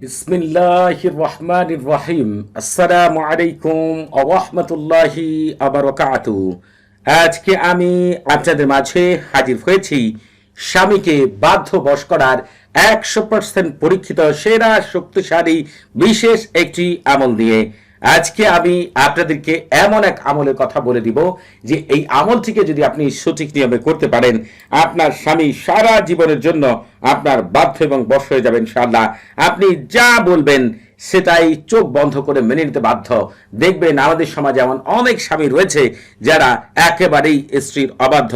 বিসমিল্লাহির রহমানির রহিম আসসালামু আলাইকুম ওরহমতুল্লাহি আবরকাতু আজকে আমি আপনাদের মাঝে হাজির হয়েছি স্বামীকে বাধ্য বশ করার একশো পার্সেন্ট পরীক্ষিত, সেরা, শক্তিশালী, বিশেষ একটি আমল দিয়ে আজকে আমি আপনাদেরকে এমন এক আমলের কথা বলে দিব যে এই আমলটিকে যদি আপনি সঠিক নিয়মে করতে পারেন, আপনার স্বামী সারা জীবনের জন্য আপনার বাধ্য এবং বশ হয়ে যাবেন ইনশাআল্লাহ। আপনি যা বলবেন, সেটাই চোখ বন্ধ করে মেনে নিতে বাধ্য। দেখবেন আমাদের সমাজে এমন অনেক স্বামী রয়েছে যারা একেবারেই স্ত্রীর অবাধ্য।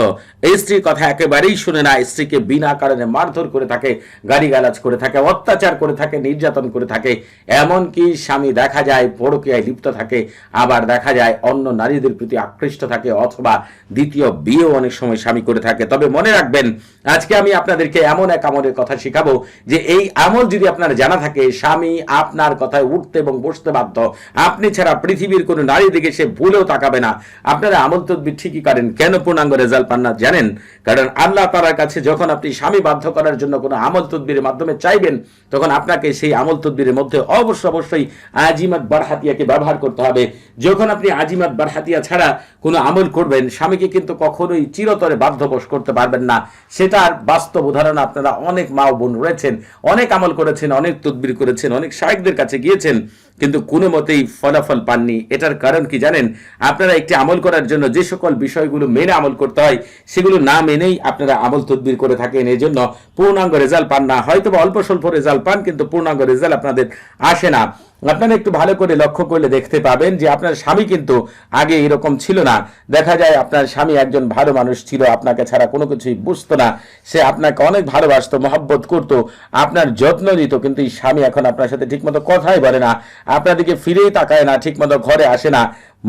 স্ত্রীর কথা একেবারেই শুনে না, স্ত্রীকে বিনা কারণে মারধর করে থাকে, গালিগালাজ করে থাকে, অত্যাচার করে থাকে, নির্যাতন করে থাকে। এমনকি স্বামী দেখা যায় পরকীয়ায় লিপ্ত থাকে, আবার দেখা যায় অন্য নারীদের প্রতি আকৃষ্ট থাকে অথবা দ্বিতীয় বিয়েও অনেক সময় স্বামী করে থাকে। তবে মনে রাখবেন, আজকে আমি আপনাদেরকে এমন এক আমলের কথা শিখাবো যে এই আমল যদি আপনার জানা থাকে, স্বামী আপনার কথায় উঠতে এবং বসতে বাধ্য। আপনি ছাড়া পৃথিবীর কোনো নারী দিকে সে ভুলেও তাকাবে না। আপনারা আমল তদবির ঠিকই করেন। কেন পূর্ণাঙ্গ রেজাল্ট পান না জানেন? কারণ আল্লাহ তালার কাছে যখন আপনি স্বামী বাধ্য করার জন্য কোনো আমল তদবিরের মাধ্যমে চাইবেন, তখন আপনাকে সেই আমল তদবিরের মধ্যে অবশ্য অবশ্যই আজিমাত বারহাতিয়াকে ব্যবহার করতে হবে। যখন আপনি আজিমাত বারহাতিয়া ছাড়া কোনো আমল করবেন, স্বামীকে কিন্তু কখনোই চিরতরে বাধ্যবশ করতে পারবেন না। সেটার বাস্তব উদাহরণ আপনারা অনেক মা বোন রয়েছেন অনেক আমল করেছেন অনেক তদবির করেছেন অনেক শাহেকদের কাছে গিয়েছেন। কিন্তু কোনো মতেই ফলাফল পাননি। এটার কারণ কি জানেন? আপনারা একটি আমল করার জন্য যে সকল বিষয়গুলো মেনে আমল করতে হয়, সেগুলো না মেনেই আপনারা আমল তদবির করে থাকেন। এই জন্য পূর্ণাঙ্গ রেজাল্ট পান না। হয়তো অল্প স্বল্প রেজাল্ট পান, কিন্তু পূর্ণাঙ্গ রেজাল্ট আপনাদের আসে না। আপনারা একটু ভালো করে লক্ষ্য করলে দেখতে পাবেন যে আপনার স্বামী কিন্তু আগে এরকম ছিল না। দেখা যায় আপনার স্বামী একজন ভালো মানুষ ছিল, আপনাকে ছাড়া কোনো কিছুই বুঝতো না। সে আপনাকে অনেক ভালোবাসতো, মহব্বত করতো, আপনার যত্ন নিত, কিন্তু এই স্বামী এখন আপনার সাথে ঠিকমতো কথাই বলে না। আপনার দিকে ফিরেই তাকায় না, ঠিকমতো ঘরে আসে না।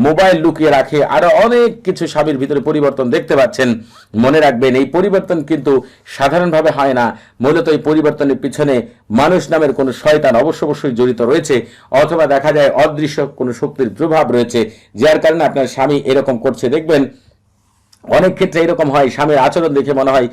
মোবাইল লুকিয়ে রাখে। আরও অনেক কিছু স্বামীর ভিতরে পরিবর্তন দেখতে পাচ্ছেন। মনে রাখবেন, এই পরিবর্তন কিন্তু সাধারণভাবে হয় না। মূলত এই পরিবর্তনের পিছনে মানুষ নামের কোনো শয়তান অবশ্য অবশ্যই জড়িত রয়েছে। অথবা দেখা যায় অদৃশ্য কোনো শক্তির প্রভাব রয়েছে। যার কারণে আপনার স্বামী এরকম করছে। দেখবেন অনেক ক্ষেত্রে এরকম হয়, স্বামীর আচরণ দেখে মনে হয়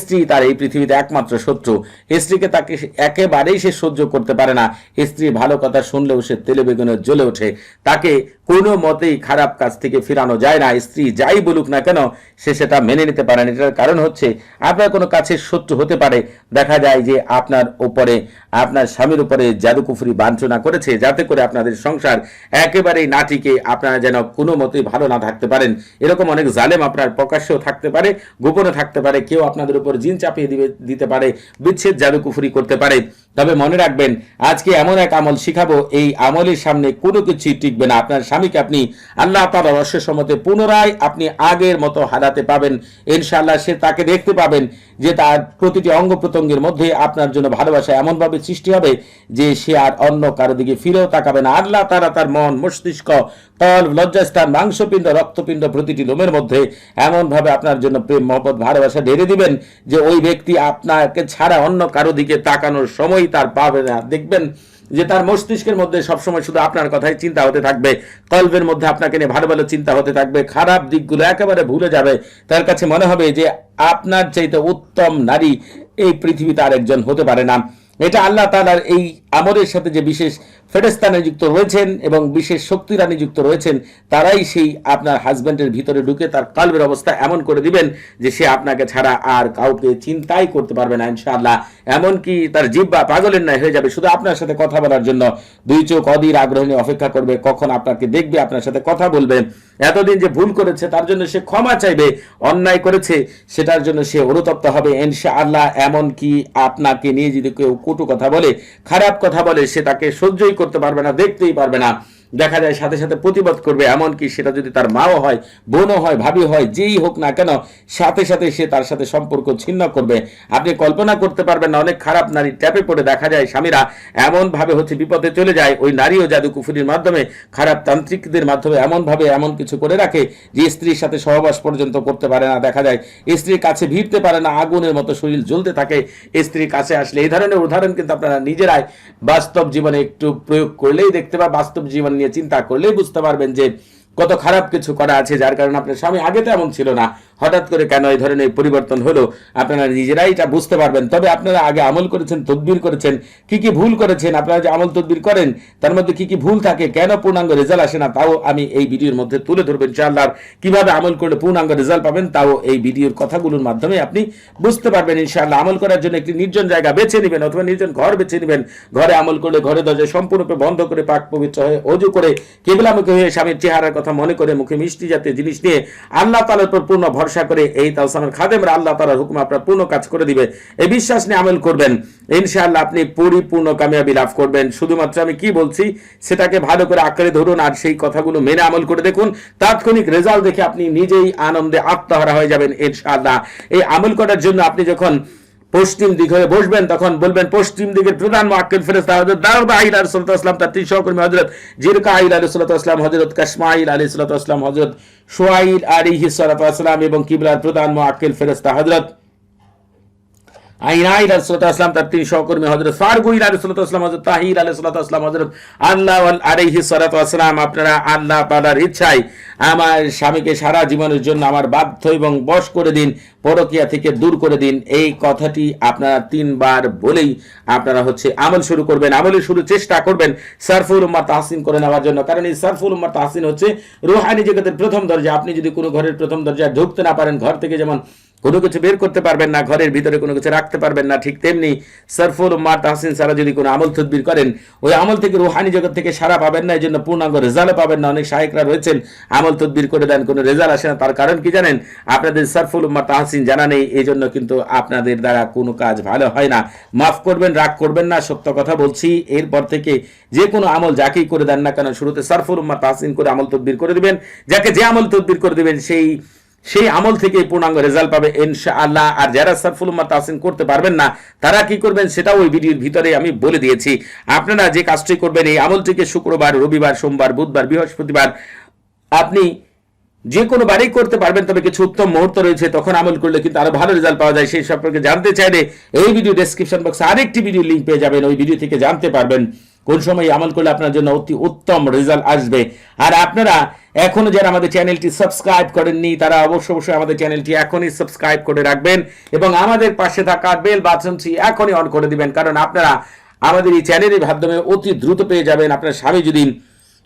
স্ত্রী তার এই পৃথিবীতে একমাত্র শত্রু। স্ত্রীকে তাকে একেবারেই সে সহ্য করতে পারে না। স্ত্রী ভালো কথা শুনলেও সে তেলে বেগুনে জ্বলে ওঠে। তাকে কোনো মতেই খারাপ কাজ থেকে ফিরানো যায় না। স্ত্রী যাই বলুক না কেন, সে সেটা মেনে নিতে পারে না। এটার কারণ হচ্ছে, আপনার কোনো কাছের শত্রু হতে পারে। দেখা যায় যে আপনার ওপরে, আপনার স্বামীর উপরে জাদুকুফুরি বাঞ্ছনা করেছে, যাতে করে আপনাদের সংসার একেবারেই নাটিকে আপনারা যেন কোনো মতেই ভালো না থাকতে পারেন। এরকম অনেক জালেম আপনার প্রকাশ্যেও থাকতে পারে গোপনে থাকতে পারে, কেউ আপনাদের উপর জিন চাপিয়ে দিবে, দিতে পারে, বিচ্ছেদ, জাদুকুফুরি করতে পারে। তবে মনে রাখবেন, আজকে এমন এক আমল শিখাবো, এই আমলের সামনে কোনো কিছুই টিকবে না। আপনার স্বামীকে আপনি আল্লাহ তালা রসের সমতে পুনরায় আপনি আগের মতো হারাতে পাবেন। ইনশাআল্লাহ সে তাকে দেখতে পাবেন যে তার প্রতিটি অঙ্গ প্রত্যঙ্গের মধ্যে আপনার জন্য ভালোবাসা এমনভাবে সৃষ্টি হবে যে সে আর অন্য কারও দিকে ফিরেও তাকাবে না। আল্লাহ তারা তার মন, মস্তিষ্ক, তল, লজ্জাস্থান, মাংসপিণ্ড, রক্তপিণ্ড প্রতিটি লোমের মধ্যে এমনভাবে আপনার জন্য প্রেম, মহব্বত, ভালোবাসা ঢেলে দিবেন যে ওই ব্যক্তি আপনাকে ছাড়া অন্য কারও দিকে তাকানোর সময় তার পাবে না দেখবেন যে তার মস্তিষ্কের মধ্যে সবসময় শুধু আপনার কথাই চিন্তা হতে থাকবে, কল্পের মধ্যে আপনাকে নিয়ে ভালো ভালো চিন্তা হতে থাকবে, খারাপ দিকগুলো একেবারে ভুলে যাবে। তার কাছে মনে হবে যে আপনার চাইতে উত্তম নারী এই পৃথিবীতে আরেকজন হতে পারে না। এটা আল্লাহ তালার এই আমরের সাথে যে বিশেষ ফেরেস্তা নিযুক্ত রয়েছেন এবং বিশেষ শক্তিরা নিযুক্ত রয়েছেন, তারাই সেই আপনার হাজব্যান্ডের ভিতরে ঢুকে তার কালবের অবস্থা এমন করে দিবেন যে সে আপনাকে ছাড়া আর কাউকে চিন্তাই করতে পারবে না ইনশাআল্লাহ। এমনকি তার জিব্বা পাগলের ন্যায় হয়ে যাবে। শুধু আপনার সাথে কথা বলার জন্য দুই চোখ অধীর আগ্রহ নিয়ে অপেক্ষা করবে, কখন আপনাকে দেখবে, আপনার সাথে কথা বলবে। এতদিন যে ভুল করেছে, তার জন্য সে ক্ষমা চাইবে, অন্যায় করেছে, সেটার জন্য সে অনুতপ্ত হবে ইনশাআল্লাহ। এমনকি আপনাকে নিয়ে যদি কেউ কটু কথা বলে, খারাপ কথা বলে সে তাকে সহ্যই করতে পারবে না দেখতেই পারবে না। দেখা যায় সাথে সাথে প্রতিবাদ করবে, এমনকি সেটা যদি তার মাও হয়, বোনও হয়, ভাবি হয়, যেই হোক না কেন, সাথে সাথে সে তার সাথে সম্পর্ক ছিন্ন করবে। আপনি কল্পনা করতে পারবেন না, অনেক খারাপ নারী ট্যাপে পড়ে দেখা যায় স্বামীরা এমনভাবে হচ্ছে বিপদে চলে যায়, ওই নারীও জাদু কুফুরির মাধ্যমে, খারাপ তান্ত্রিকদের মাধ্যমে এমনভাবে এমন কিছু করে রাখে যে স্ত্রীর সাথে সহবাস পর্যন্ত করতে পারে না। দেখা যায় স্ত্রীর কাছে ভিড়তে পারে না, আগুনের মতো শরীর জ্বলতে থাকে, স্ত্রীর কাছে আসলে এই ধরনের উদাহরণ কিন্তু আপনারা নিজেরাই বাস্তব জীবনে একটু প্রয়োগ করলেই দেখতে বা বাস্তব জীবন নিয়ে চিন্তা করলেই বুঝতে পারবেন যে কত খারাপ কিছু করা আছে, যার কারণে আপনার স্বামী আগে তো এমন ছিল না। হঠাৎ করে কেন এই ধরনের পরিবর্তন হলো? আপনারা নিজেরাই এটা বুঝতে পারবেন। তবে আপনারা আগে আমল করেছেন, তদবির করেছেন, কি কি ভুল করেছেন, আপনারা যে আমল তদবির করেন, তার মধ্যে কি কি ভুল থাকে, কেন পূর্ণাঙ্গ রেজাল্ট আসে না, তাও আমি এই ভিডিওর মধ্যে তুলে ধরবেন ইনশাআল্লাহ। কীভাবে আমল করলে পূর্ণাঙ্গ রেজাল্ট পাবেন, তাও এই ভিডিওর কথাগুলোর মাধ্যমে আপনি বুঝতে পারবেন ইনশাআল্লাহ। আমল করার জন্য একটি নির্জন জায়গা বেছে নেবেন, অথবা নির্জন ঘর বেছে নেবেন। ঘরে আমল করলে ঘরে দরজা সম্পূর্ণরূপে বন্ধ করে, পাক পবিত্র হয়ে অজু করে কেবলামুখী হয়ে স্বামীর চেহারার কথা মনে করে মুখে মিষ্টি জাতীয় জিনিস নিয়ে আল্লাহ তালার উপর পূর্ণ ভরসা করে এই তাওসামের খাদেমরা আল্লাহ তালার হুকুম আপনার পূর্ণ কাজ করে দিবে। এই বিশ্বাস নিয়ে আমল করবেন। ইনশাআল্লাহ আপনি পরিপূর্ণ কামিয়াবি লাভ করবেন। শুধুমাত্র আমি কি বলছি, সেটাকে ভালো করে আঁকড়ে ধরুন আর সেই কথাগুলো মেনে আমল করে দেখুন। তাৎক্ষণিক রেজাল্ট দেখে আপনি নিজেই আনন্দে আত্মহারা হয়ে যাবেন ইনশাআল্লাহ। এই আমল করার জন্য আপনি যখন পশ্চিম দিক হয়ে বসবেন, তখন বলবেন, পশ্চিম দিকের প্রধান মাকিল ফেরেস্তা হজরত দাউদ আহিল আলী সাল্লাম তার তিন সহকর্মী হজরত জিরকা আহিল আলী সাল্লাম হজরত কাশমাইল আলী আসলাম হজরত সোয়াইল আলী হিসালাম এবং কিবলার প্রধান মাকিল ফেরেস্তা হজরত আইনাইল আলাইহিসসালাম তার তিন সহকর্মী হযরত ফারগুইল হযরত তাহির হযরত আল্লাহ আপনারা আল্লাহ ইচ্ছায় আমার স্বামীকে সারা জীবনের জন্য আমার বাধ্য এবং বশ করে দিন, পরকিয়া থেকে দূর করে দিন। এই কথাটি আপনারা তিনবার বলেই আপনারা হচ্ছে আমল শুরু করবেন, আমলের শুরু চেষ্টা করবেন সারফুল উম্মাহ তাহসিন করে নেওয়ার জন্য। কারণ এই সারফুল উম্মাহ তাহসিন হচ্ছে রুহানি জগতের প্রথম দরজা। আপনি যদি কোনো ঘরের প্রথম দরজায় ঢুকতে না পারেন, ঘর থেকে যেমন কোনো কিছু বের করতে পারবেন না, ঘরের ভিতরে কোনো কিছু রাখতে পারবেন না, ঠিক তেমনি সরফুল মা তাহসিন সারা যদি কোনো আমল তদবির করেন, ওই আমল থেকে রুহানি জগৎ থেকে সারা পাবেন না এই জন্য পূর্ণাঙ্গ রেজাল্ট পাবেন না, অনেক সাহেকরা রয়েছেন, আমল তদবির করে দেন, কোনো রেজাল্ট আসে না, তার কারণ কি জানেন? আপনাদের সরফুল উম্মা তাহসিন জানা নেই এই জন্য কিন্তু আপনাদের দ্বারা কোনো কাজ ভালো হয় না। মাফ করবেন, রাগ করবেন না, সত্য কথা বলছি, এরপর থেকে যে কোনো আমল যাকেই করে দেন না কেন, শুরুতে সরফুল উম্মা তাহসিন করে আমল তদবির করে দিবেন, যাকে যে আমল তদবির করে দিবেন, সেই সেই আমল থেকে পূর্ণাঙ্গ রেজাল্ট পাবে ইনশাআল্লাহ। আর যারা সারফুল উম্মাহ তাহসিন করতে পারবেন না, তারা কি করবেন সেটাও ওই ভিডিওর ভিতরে আমি বলে দিয়েছি। আপনারা যে কাজটি করবেন, এই আমলটিকে শুক্রবার, রবিবার, সোমবার, বুধবার, বৃহস্পতিবার, আপনি যে কোনো বারেই করতে পারবেন, তবে কিছু উত্তম মুহূর্ত রয়েছে, তখন আমল করলে কিন্তু আরও ভালো রেজাল্ট পাওয়া যায়। সেই সম্পর্কে জানতে চাইলে এই ভিডিও ডেসক্রিপশন বক্সে আরেকটি ভিডিও লিঙ্ক পেয়ে যাবেন, ওই ভিডিও থেকে জানতে পারবেন। কোন সময় আমল করলে আপনার জন্য অতি উত্তম রেজাল্ট আসবে। আর আপনারা এখনও যারা আমাদের চ্যানেলটি সাবস্ক্রাইব করেননি, তারা অবশ্যই অবশ্যই আমাদের চ্যানেলটি এখনই সাবস্ক্রাইব করে রাখবেন এবং আমাদের পাশে থাকা বেল বাটনটি এখনই অন করে দিবেন, কারণ আপনারা আমাদের এই চ্যানেলের মাধ্যমে অতি দ্রুত পেয়ে যাবেন। আপনার স্বামী যদি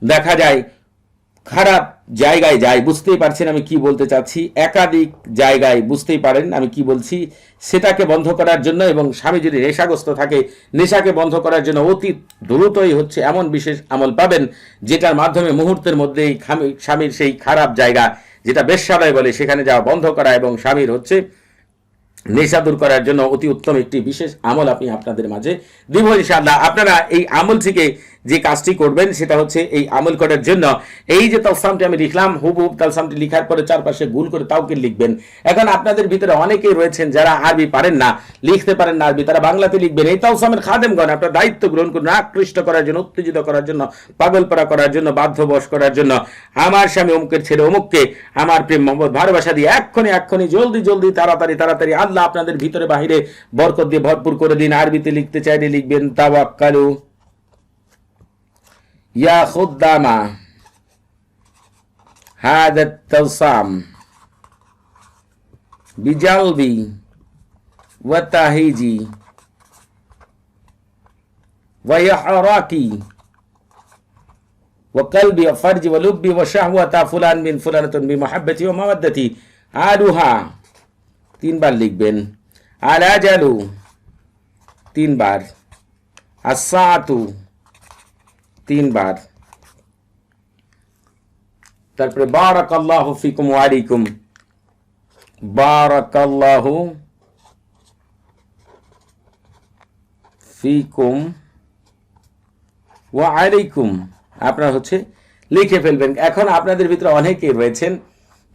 দেখা যায় খারাপ জায়গায় যায় বুঝতেই পারছেন আমি কি বলতে চাচ্ছি। একাধিক জায়গায় বুঝতেই পারেন আমি কি বলছি। সেটাকে বন্ধ করার জন্য এবং স্বামী যদি নেশাগ্রস্ত থাকে, নেশাকে বন্ধ করার জন্য অতি দ্রুতই হচ্ছে এমন বিশেষ আমল পাবেন, যেটার মাধ্যমে মুহূর্তের মধ্যেই স্বামীর সেই খারাপ জায়গা, যেটা বেশ্যালয় বলে সেখানে যাওয়া বন্ধ করা এবং স্বামীর হচ্ছে নেশা দূর করার জন্য অতি উত্তম একটি বিশেষ আমল আপনি আপনাদের মাঝে দিব ইনশাআল্লাহ। আপনারা এই আমল থেকে যে কাজটি করবেন সেটা হচ্ছে এই আমল করার জন্য। এই যে তালসামটি আমি লিখলাম হুবহুব তালসামটি লিখার পরে চারপাশে গুল করে তাওকে লিখবেন। এখন আপনাদের ভিতরে অনেকেই রয়েছেন যারা আরবি পারেন না, লিখতে পারেন না আরবি, তারা বাংলাতে লিখবেন। এই তালসামের খাদেমগণ আপনার দায়িত্ব গ্রহণ করুন, আকৃষ্ট করার জন্য, উত্তেজিত করার জন্য পাগলপাড়া করার জন্য, বাধ্যবশ করার জন্য। আমার স্বামী অমুকের ছেলে অমুককে, আমার প্রেম মোহাম্মদ ভালোবাসা দিয়ে এক্ষণি এক্ষণে জলদি জলদি, তাড়াতাড়ি তাড়াতাড়ি আল্লাহ আপনাদের ভিতরে বাহিরে বরকত দিয়ে ভরপুর করে দিন। আরবিতে লিখতে চাইলে লিখবেন তাওয়াক্কালু। يا خدام هذا التلصام بجلبي وتهيجي ويحراكي وقلبي وفرجي ولبي وشهوة فلان من فلانة بمحبتي ومودتي آلها তিনবার লিখবেন আলাজালু তিনবার আসাতু তিনবার তারপরে বারাকাল্লাহ ফিকুম ওয়ালাইকুম বারাকাল্লাহ ফিকুম ওয়া আলাইকুম। আপনারা হচ্ছে লিখে ফেলবেন। এখন আপনাদের ভিতরে অনেকেই রয়েছেন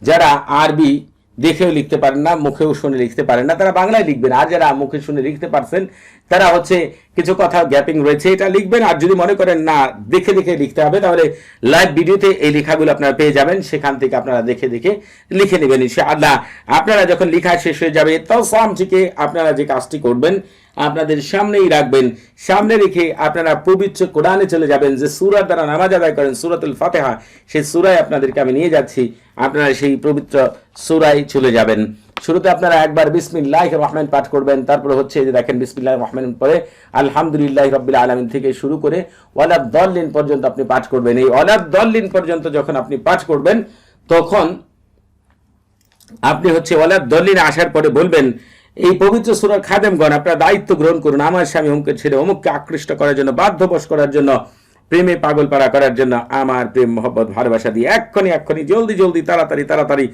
যারা আরবি দেখেও লিখতে পারেন না, মুখেও শুনে লিখতে পারেন না। তারা বাংলায় লিখবেন। আর যারা মুখে শুনে লিখতে পারছেন, তারা হচ্ছে কিছু কথা গ্যাপিং রয়েছে, এটা লিখবেন। আর যদি মনে করেন না, দেখে দেখে লিখতে হবে, তাহলে লাইভ ভিডিওতে এই লেখাগুলো আপনারা পেয়ে যাবেন। সেখান থেকে আপনারা দেখে দেখে লিখে নেবেন না আপনারা যখন লেখা শেষ হয়ে যাবে সাম থেকে আপনারা যে কাজটি করবেন আপনাদের সামনেই রাখবেন। সামনে রেখে আপনারা পবিত্র কোরআনে চলে যাবেন। যে সুরার দ্বারা নামাজ আদায় করেন, সুরাতুল ফাতেহা, সেই সুরায় আপনাদেরকে আমি নিয়ে যাচ্ছি। আপনারা সেই পবিত্র সুরায় চলে যাবেন। শুরুতে আপনারা একবার বিসমিল্লাহ রহমান পাঠ করবেন। তারপরে হচ্ছে যে দেখেন বিসমিল্লাহ রহমান পরে আলহামদুলিল্লাহ রব্বিল আলমিন থেকে শুরু করে ওয়ালাদ দল্লিন পর্যন্ত আপনি পাঠ করবেন। এই ওয়ালাদ দল্লিন পর্যন্ত যখন আপনি পাঠ করবেন, তখন আপনি হচ্ছে ওয়ালাদ দল্লিনে আসার পরে বলবেন এই পবিত্র সুরার খাদেমগণ, আপনারা দায়িত্ব গ্রহণ করুন, আমার স্বামী অমুককে ছেড়ে অমুককে আকৃষ্ট করার জন্য, বাধ্যবশ করার জন্য। প্রেমে পাগল পাড়া করার জন্য আমার প্রেম, মহব্বত, ভালোবাসা দিয়ে এক্ষণি এক্ষণি জলদি জলদি, তাড়াতাড়ি তাড়াতাড়ি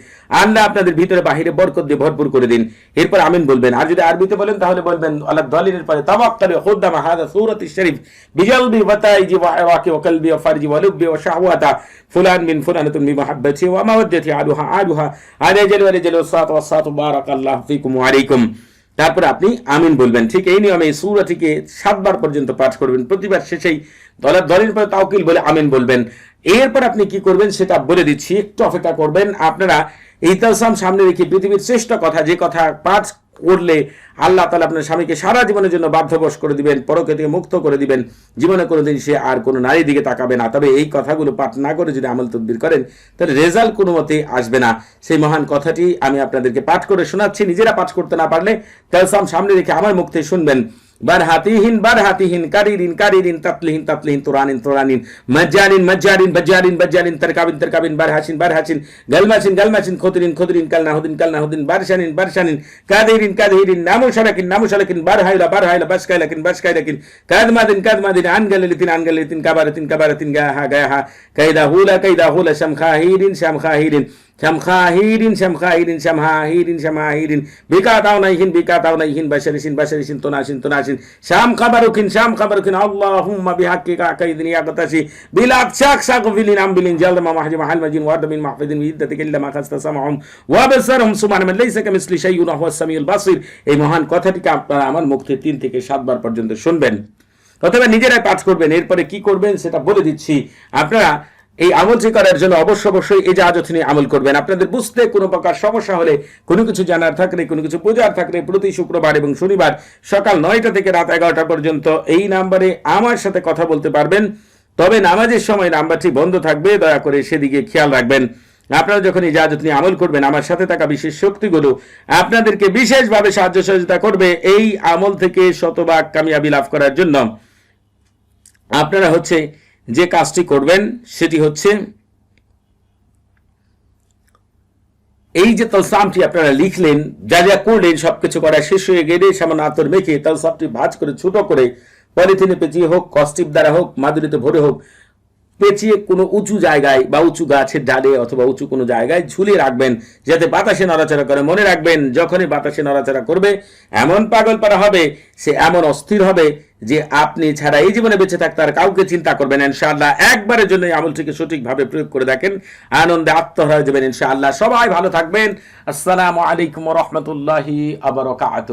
আল্লাহ আপনাদের ভিতরে বাহিরে বরকত দিয়ে ভরপুর করে দিন। এরপর আমিন বলবেন, আর যদি আরবিতে বলেন তাহলে বলবেন, আল্লাহ দলিনের পরে তাবাক্কালে খুদ্দামা হাদা সূরাতি শরীফ, বিজলবি ওয়াতাইজি ওয়া ইরাকি ওয়া কলবি ওয়া ফারজি ওয়া লুব্বি ওয়া শাহওয়াতা, ফুলান মিন ফুলানাতুন বি মাহাব্বতি ওয়া মাওয়াদ্দাতি আলুহা আলুহা আলাইজাল ওয়া রিজাল ওয়া ওয়া সাত বারাকাল্লাহু ফিকুম ওয়া আলাইকুম। তারপর আপনি আমিন বলবেন। ঠিক এই নিয়মে এই সুরাটিকে সাতবার পর্যন্ত পাঠ করবেন। প্রতিবার শেষেই দলের দলের পরে তাওকিল বলে আমিন বলবেন। এরপর আপনি কি করবেন সেটা বলে দিচ্ছি। একটু অপেক্ষা করবেন। আপনারা এই তালসাম সামনে রেখে পৃথিবীর শ্রেষ্ঠ কথা, যে কথা পাঠ করলে আল্লাহ তালা আপনার স্বামীকে সারা জীবনের জন্য বাধ্যবশ করে দিবেন, পরকে থেকে মুক্ত করে দিবেন। জীবনে কোনো দিন সে আর কোনো নারীর দিকে তাকাবে না। তবে এই কথাগুলো পাঠ না করে যদি আমল তদ্বির করেন, তাহলে রেজাল্ট কোনো মতেই আসবে না। সেই মহান কথাটি আমি আপনাদেরকে পাঠ করে শোনাচ্ছি। নিজেরা পাঠ করতে না পারলে তাহলে সামনে রেখে আমার মুখ থেকে শুনবেন। বারহাতিহিন বারহাতিহিন, কারিরিন কারিরিন, তাতলিহিন তাতলিহিন, তুরানিন তুরানিন, মজ্জানিন, মজ্জারিন, বজ্জারিন বজ্জারিন, তরকাবিন তরকাবিন, বারহাসিন বারহাসিন, গলমাসিন গলমাসিন খোদরিন খোদরিন কালনাহুদিন কালনাহুদিন বারশানিন বারশানিন কাদিরিন কাদিরিন নামুশালাকিন নামুশালাকিন বারহাইলা বারহাইলা, বাসকাইলাকিন বাসকাইলাকিন, কাদমাদিন কাদমাদিন আনগালিতিন আনগালিতিন কাবারাতিন কাবারাতিন, গাহা গাহা কাইদা হুলা কাইদা হুলা শামখাহিরিন শামখাহিরিন শামখাহিরিন শামখাহিরিন শামহাহিরিন শামহাহিরিন বিকাতাও নাইহিন বিকাতাও নাইহিন বাশারিসিন বাশারিসিন তোনাসিন তোনাসিন শাম খাবারুকিন শাম খাবারুকিন আল্লাহুম্মা বিহাক্কিকা কাইদিন ইয়াগতাসি বিলাক শাক শাক ফিলিন আমবিলিন জালমা মাহজি মাহাল মাজিন ওয়াদামিন মাহফিদিন বিদ্দাতিক ইল্লা মা খাস্তা সামাহুম ওয়া বাসারহুম সুবহান লাইসা কামিসলি শাইউন সামিউল বাসির এই মহান কথাটিকে আপনারা আমার থেকে তিন থেকে সাতবার পর্যন্ত শুনবেন। অথবা নিজেরাই পাঠ করবেন। এরপরে কি করবেন সেটা বলে দিচ্ছি। আপনারা এই আমলটি করার জন্য অবশ্য অবশ্যই এই জাহাজত নিয়ে আমল করবেন। আপনাদের বুঝতে কোনো প্রকার সমস্যা হলে কোনো কিছু জানার থাকলে, কোনো কিছু বোঝার থাকলে প্রতি শুক্রবার এবং শনিবার সকাল নয়টা থেকে রাত এগারোটা পর্যন্ত এই নাম্বারে আমার সাথে কথা বলতে পারবেন। তবে নামাজের সময় নাম্বারটি বন্ধ থাকবে, দয়া করে সেদিকে খেয়াল রাখবেন। আপনারা যখন এই জাহাজত নিয়ে আমল করবেন, আমার সাথে থাকা বিশেষ শক্তিগুলো আপনাদেরকে বিশেষভাবে সাহায্য সহযোগিতা করবে এই আমল থেকে শতভাগ কামিয়াবি লাভ করার জন্য। আপনারা হচ্ছে যে কাজটি করবেন সেটি হচ্ছে এই যে তলসামটি আপনারা লিখলেন, যা যা করলেন, সবকিছু করা শেষ হয়ে গেলে সামান্য আতর মেখে তলসামটি ভাজ করে ছোট করে পলিথিনে পেঁচিয়ে হোক, কস্টিপ দ্বারা হোক, মাদুরিতে ভরে হোক পেঁচিয়ে কোনো উঁচু জায়গায় বা উঁচু গাছের ডালে অথবা উঁচু কোনো জায়গায় ঝুলিয়ে রাখবেন, যাতে বাতাসে নড়াচড়া করে। মনে রাখবেন, যখনই বাতাসে নড়াচড়া করবে, এমন পাগল পারা হবে, সে এমন অস্থির হবে যে আপনি ছাড়া এই জীবনে বেঁচে থাকতে আর কাউকে চিন্তা করবেন ইনশাআল্লাহ একবারের জন্য আমলটিকে সঠিকভাবে প্রয়োগ করে দেখেন। আনন্দে আত্মহরা যাবেন ইনশাআল্লাহ। সবাই ভালো থাকবেন। আসসালামু আলাইকুম রহমতুল্লাহি আবরকাত